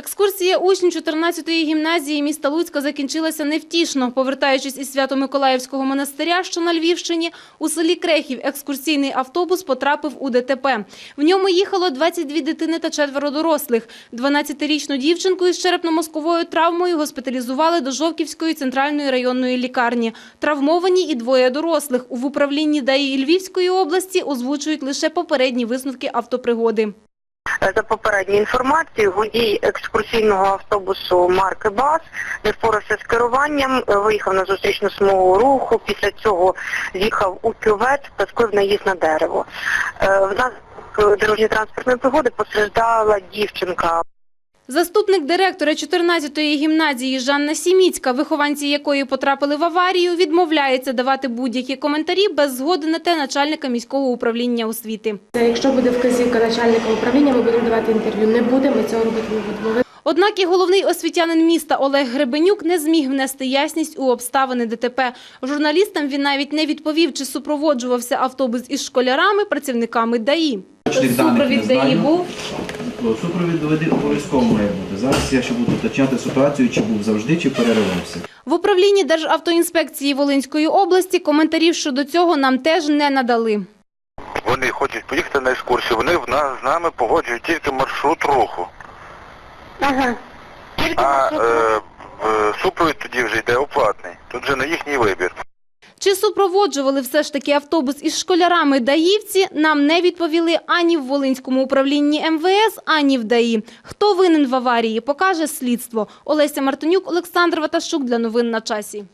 Екскурсія учнів 14-ї гімназії міста Луцька закінчилася невтішно. Повертаючись із Свято-Миколаївського монастиря, що на Львівщині, у селі Крехів екскурсійний автобус потрапив у ДТП. В ньому їхало 22 дитини та четверо дорослих. 12-річну дівчинку із черепно-мозковою травмою госпіталізували до Жовківської центральної районної лікарні. Травмовані і двоє дорослих. В управлінні ДАІ Львівської області озвучують лише попередні висновки автопригоди. За попередньою інформацією, водій екскурсійного автобусу марки БАС не впорався з керуванням, е, виїхав на зустрічну смугу руху, після цього з'їхав у кювет та скрив наїзд на дерево. В нас дорожньо-транспортної пригоди постраждала дівчинка. Заступник директора 14-ї гімназії Жанна Сіміцька, вихованці якої потрапили в аварію, відмовляється давати будь-які коментарі без згоди на те начальника міського управління освіти. Якщо буде вказівка начальника управління, ми будемо давати інтерв'ю. Не буде, ми цього робити не будемо. Однак і головний освітянин міста Олег Гребенюк не зміг внести ясність у обставини ДТП. Журналістам він навіть не відповів, чи супроводжувався автобус із школярами, працівниками ДАІ. Супровід ДАІ був? Про Супровід доведи обов'язково має бути. Зараз я ще буду уточняти ситуацію, чи був завжди, чи переривався. В управлінні Державтоінспекції Волинської області коментарів щодо цього нам теж не надали. Вони хочуть поїхати на екскурсію, вони в нас з нами погоджують тільки маршрут руху. Ага. А е, в- супровід тоді вже йде оплатний. Тут вже на їхній вибір. Чи супроводжували все ж таки автобус із школярами даївці, нам не відповіли ані в Волинському управлінні МВС, ані в ДАІ. Хто винен в аварії, покаже слідство. Олеся Мартинюк, Олександр Ваташук для новин на часі.